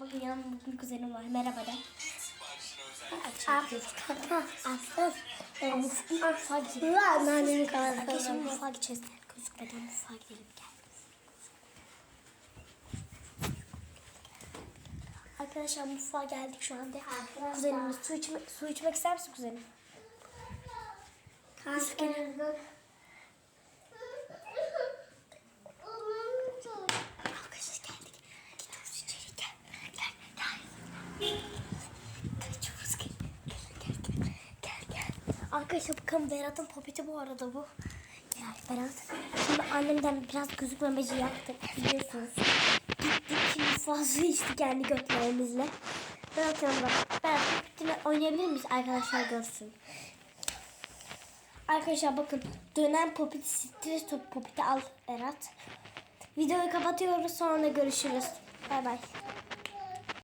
Bakın yanımda bugün kuzenim var. Merhaba de. Aslı anneannemin Arkadaşlar kahvesi. mutfağa gideceğiz. Gözükmeden mutfağa gidelim gel. Arkadaşlar mutfağa geldik şu anda. Kuzenimiz su içmek, su içmek ister misin kuzenim? Arkadaşlar geldik. Gidiyoruz içeri gel. Gel gel. Kaçıyoruz gel. Gel gel gel. Gel gel. Arkadaşlar bakın Berat'ın popiti bu arada bu. Gel Berat. Şimdi annemden biraz gözükmemeci yaptık biliyorsunuz. Gittik şimdi fazla içti kendi götlerimizle. Berat yanımda. Berat popitini oynayabilir miyiz arkadaşlar görsün. Arkadaşlar bakın dönen popit stres top popiti al Berat. Videoyu kapatıyoruz sonra görüşürüz. Bay bay.